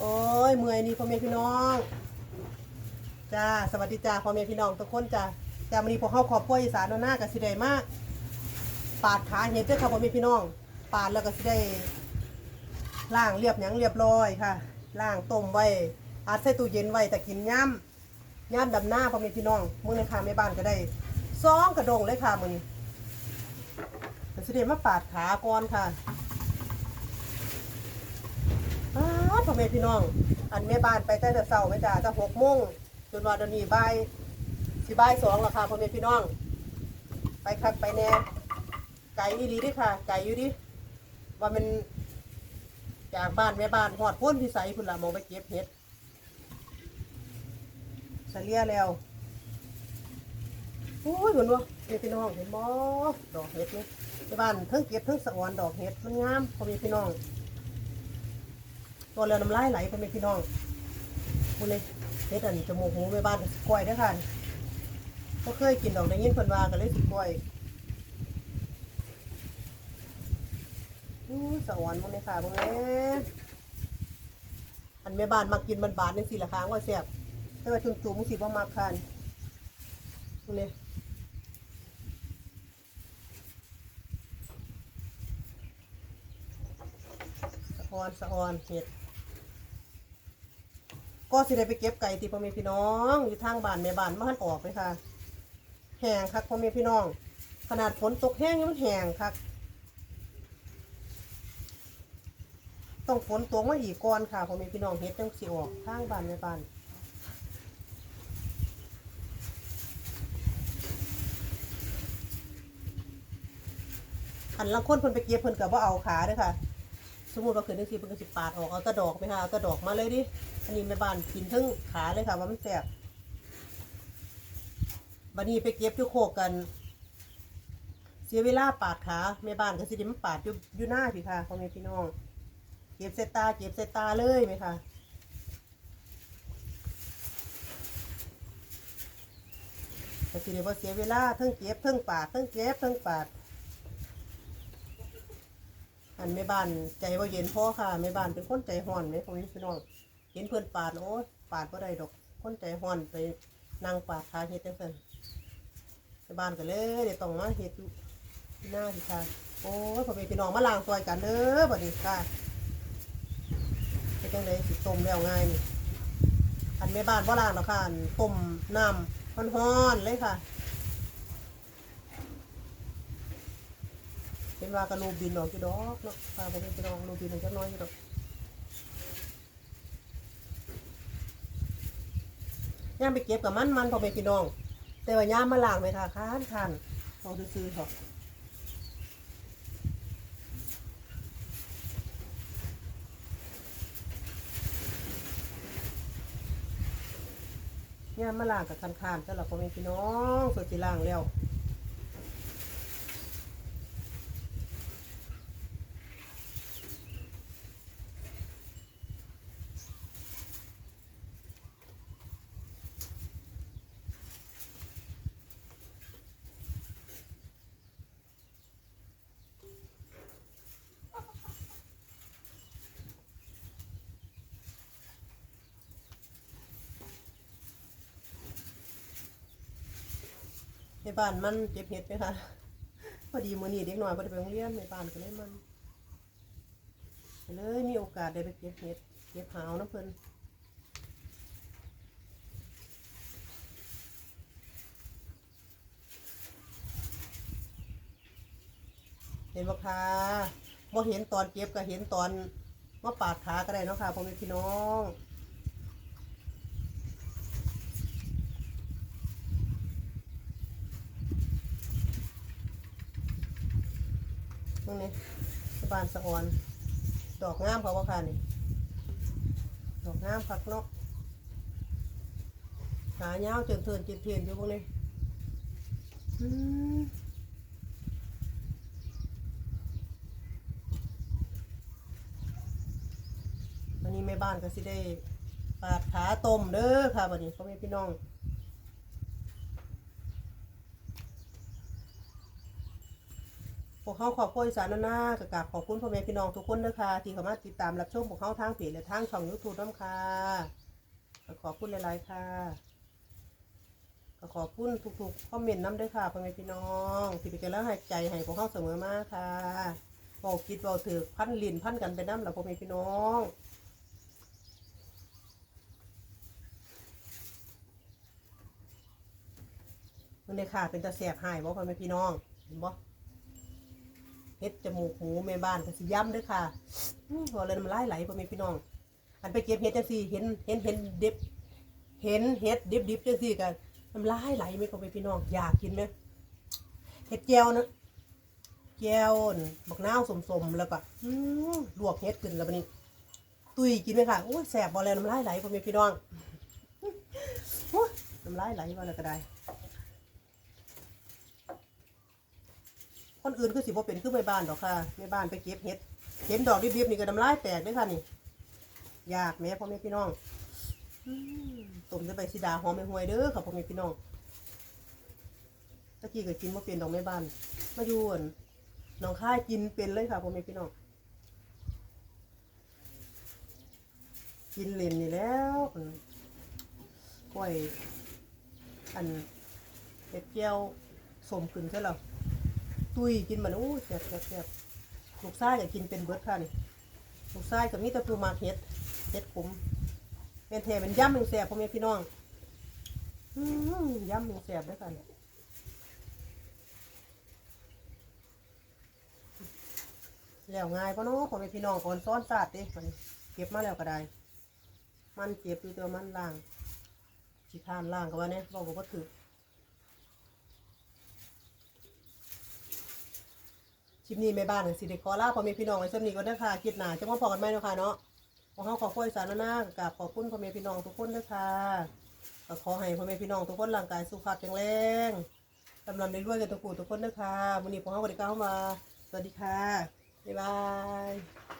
โอ้ยเมื่อยนี่พ่อแม่พี่น้องจ้าสวัสดีจ้าพ่อแม่พี่น้องทุกคนจ้าจ้าวันนี้พวกเขาขอบครัวอีสานหน้ากับสิได้มาก ปาดขาเห็ดเด้อค่ะพ่อแม่พี่น้อง ปาดแล้วก็สิได้ล่างเรียบหยังเรียบร้อยค่ะล่างต้มไว้อาจใส่ตู้เย็นไว้แต่กินย่ำย่ำดำหน้าพ่อแม่พี่น้องมื้อในค่ะแม่บ้านก็ได้ซองกระดงเลยค่ะมื้อนี้ก็สิได้มาปาดขาก่อนค่ะ อ้าว พ่อแม่พี่น้อง อันแม่บ้านไปแต่เช้าแม่จ้าจะหกโมงจนว่าเดี๋ยวนี้บ่ายสิบ่ายสองแล้วค่ะพ่อแม่พี่น้อง ไปคักไปแน่ไก่อีหลีดิค่ะ ไก่อยู่ดิว่ามันจากบ้านแม่บ้านหอดพ้นพิสัยพุ่นละมองไปเก็บเห็ดเสลียแล้วโอ้ยเหมือนว่าแม่พี่น้องเห็นบ่ดอกเห็ดนี่แม่บ้านทั้งเก็บทั้งสะออนดอกเห็ดมันงามพ่อแม่พี่น้อง ตัวเรือน้ำลายไหลพ่อแม่พี่น้องพูดเลยเฮ็ดอันจมูกหูแม่บ้านกล้วยเด้อค่ะก็เคยกินดอกได้ยินเพิ่นว่าก็เลยสิกล้วยอู้สะอ่อนมึงเลยค่ะมึงเอ้อันแม่บ้านมักกินมันบาดจังซี่ละค่ะว่าแซ่บแต่ว่าจุ่มๆมึงสิบ่มักค่ะมึงเลยสะออนสะออนเห็ด ก็สิได้ไปเก็บไก่ที่พ่อแม่พี่น้องอยู่ทางบ้านแม่บ้านมาหันออกเลยค่ะแห้งคักพ่อแม่พี่น้อง ขนาดฝนตกแห้งยังมันแห้งคักต้องฝนตกมาอีกก่อนค่ะพ่อแม่พี่น้องเฮ็ดจังสิออกทางบ้านแม่บ้านอันละคนเพิ่นไปเก็บเพิ่นก็บ่เอาขาเด้อค่ะ สมมติว่าเกิดจังซี่เพิ่นก็สิปาดออกเอาแตะดอกไปค่ะเอาแตะดอกมาเลยดิอันนี้แม่บ้านกินทั้งขาเลยค่ะว่ามันแสบบัดนี้ไปเก็บยู่โคกกัน เสียเวลาปาดขาแม่บ้านก็สิได้มาปาดอยู่อยู่หน้าพี่ค่ะพ่อแม่พี่น้อง เก็บเสตาเก็บเสตาเลยไหมค่ะก็สิได้ว่เสียเวลาทั้งเก็บทั้งปาดทั้งเก็บทั้งปาด อันแม่บ้านใจว่าเย็นพ่อค่ะแม่บ้านเป็นคนใจห่อนไหมพ่อพี่น้องเห็นเพื่อนปาดโอ้ปาดบ่ได้ดอกคนใจห่อนไปนั่งปาดขาเฮ็ดจังซั่นไปบ้านกันเลยเดี๋ยวต้องมาเฮ็ดหน้าพี่ค่ะโอ้ยพ่อแม่พี่น้องมาล้างซอยกันเด้อบัดนี้ค่ะเฮ็ดจังไดสิต้มแล้วง่ายนี่อันแม่บ้านบ่ล้างหรอกค่ะต้มน้ำร้อนๆเลยค่ะ เห็นว่ากระลูบินออกกี่ดอกเนาะค่ะพ่อแม่พี่น้องลูบินออกจักหน้อยอยู่ดอกย่ามไปเก็บกับมันมันพอไปพี่น้อง แต่ว่าย่ามมาล้างไหมค่ะค้านคันเอาซื้อๆเถอะย่ามมาล้างกับคันคานๆจ้ะหรอพ่อแม่พี่น้องสดสิล้างแล้ว ในบ้านมันเก็บเห็ดไหมคะพอดีมื้อนี้เด็กน้อยพอได้ไปโรงเรียนในบ้านก็เลยมันเลยมีโอกาสได้ไปเก็บเห็ดเก็บหาวน้ำเพิ่นเห็นบ่คะบ่เห็นตอนเก็บก็เห็นตอนว่าปาดขาก็ได้เนาะค่ะพ่อแม่พี่น้อง งนี้สะบานสะออน ดอกงามเขาบ่ค่ะนี่ ดอกงามคักเนาะขายาเจินเทินเจินเทียนอยู่พวกนี้วันนี้แม่บ้านก็สิได้ปาดขาต้มเด้อค่ะวันนี้พ่อแม่พี่น้อง พวกเขาขอบคุณสารนานากับกาบขอบคุณพ่อแม่พี่น้องทุกคนด้วยค่ะ ที่เข้ามาติดตามรับชมพวกเขาทางเพจและทางช่องยูทูบน้ำค่ะก็ขอบคุณหลายๆค่ะก็ขอบคุณทุกๆคอมเมนต์น้ำด้วยค่ะพ่อแม่พี่น้องที่เป็นกำลังใจให้พวกเขาเสมอมาค่ะบอกคิดบอกถือพันลินพันกันไปน้ำหลัพ่อแม่พี่น้องมันเลยค่ะเป็นตาแสบหายบ่พ่อแม่พี่น้องเห็นบ่เฮ็ดจมูกหูแม่บ้านก็สิย้ำเด้วยค่ะอื้อเลยน้ำลายไหลพ่อแม่พี่น้อง อันไปเก็บเฮ็ดจังซี่เห็นเห็นเห็นด็บเห็นเฮ็ดดิบดิบจังซี่กันน้ำลายไหลไหมพ่อแม่พี่น้องอยากกินไหมเฮ็ดแก้วนะแก้วน่ะบักนาวสมๆแล้วก็อื้อลวกเฮ็ดขึ้นแล้วบัดนี้ ตุยกินไหมค่ะโอ้ยแสบบ่แล้วน้ำลายไหลพ่อแม่พี่น้อง โอ้ยน้ำลายไหลมาแล้วก็ได้ คนอื่นคือสิบ่เป็นคือแม่บ้านดอกค่ะแม่บ้านไปเก็บเห็ดเห็นดอกดิบๆนี่ก็น้ำลายแตกเด้วยค่ะนี่ยากแม่พ่อแม่พี่น้องอืมต้มจะใบสีดาหอมไม่ห่วยเด้อค่ะพ่อแม่พี่น้องตะกี้ก็กินบ่เป็นดอกแม่บ้าน มาอยู่นน้องค่ายกินเป็นเลยค่ะพ่อแม่พี่น้อง กินเล่นนี่แล้วกล้วย อันเห็ดแก้วสมขึ้นใช่หรอ ตุยกินมันโอ้ยแซ่บแซ่บแซ่บลูกชายก็กินเป็นเบิร์ดค่ะนี่ลูกชายก็มีแต่ผู้มากเฮ็ดเฮ็ดขมเป็นแทเป็นย่ำเป็นแซ่บพ่อแม่พี่น้องอืมย่ำเป็นแซ่บด้วยกันแล้วง่ายปะเนาะพ่อแม่พี่น้องก่อนซ้อนศาสตร์เด้มันเก็บมาแล้วก็ได้ มันเก็บอยู่ตัวมันล่างสิทานล่างก็ว่าเนี่ยบอกว่าถือ คลิปนี้แม่บ้านสิเด็กขอลาพ่อแม่พี่น้องไว้สำนีก่อนนะคะคลิปหน้าจะมาพอกันไหมเนาะค่ะเนาะขอเขาขอคุยสารนากับขอบคุณพ่อแม่พี่น้องทุกคนนะคะก็ขอให้พ่อแม่พี่น้องทุกคนร่างกายสุขภาพแข็งแรงกำลังในรวยกันทุกปูทุกคนนะคะวันนี้พวกเขาบริการเข้ามา สวัสดีค่ะ บ๊ายบาย